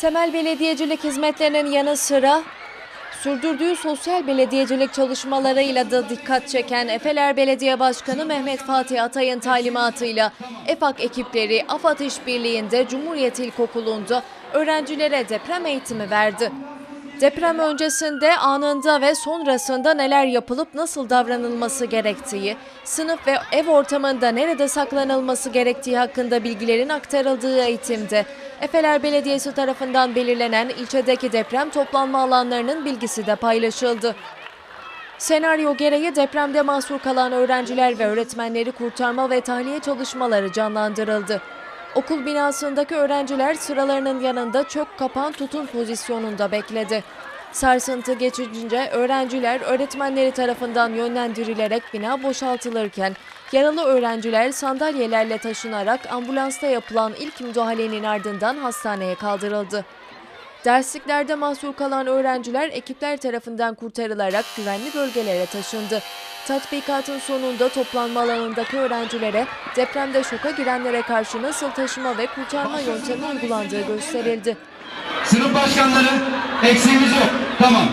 Temel belediyecilik hizmetlerinin yanı sıra sürdürdüğü sosyal belediyecilik çalışmalarıyla da dikkat çeken Efeler Belediye Başkanı Mehmet Fatih Atay'ın talimatıyla EFAK ekipleri AFAD İşbirliği'nde Cumhuriyet İlkokulu'nda öğrencilere deprem eğitimi verdi. Deprem öncesinde, anında ve sonrasında neler yapılıp nasıl davranılması gerektiği, sınıf ve ev ortamında nerede saklanılması gerektiği hakkında bilgilerin aktarıldığı eğitimde, Efeler Belediyesi tarafından belirlenen ilçedeki deprem toplanma alanlarının bilgisi de paylaşıldı. Senaryo gereği depremde mahsur kalan öğrenciler ve öğretmenleri kurtarma ve tahliye çalışmaları canlandırıldı. Okul binasındaki öğrenciler sıralarının yanında çök kapan tutun pozisyonunda bekledi. Sarsıntı geçince öğrenciler öğretmenleri tarafından yönlendirilerek bina boşaltılırken yaralı öğrenciler sandalyelerle taşınarak ambulansta yapılan ilk müdahalenin ardından hastaneye kaldırıldı. Dersliklerde mahsur kalan öğrenciler ekipler tarafından kurtarılarak güvenli bölgelere taşındı. Tatbikatın sonunda toplanma alanındaki öğrencilere depremde şoka girenlere karşı nasıl taşıma ve kurtarma yöntemi uygulandığı gösterildi. Sınıf başkanları eksiğimiz yok. Tamam.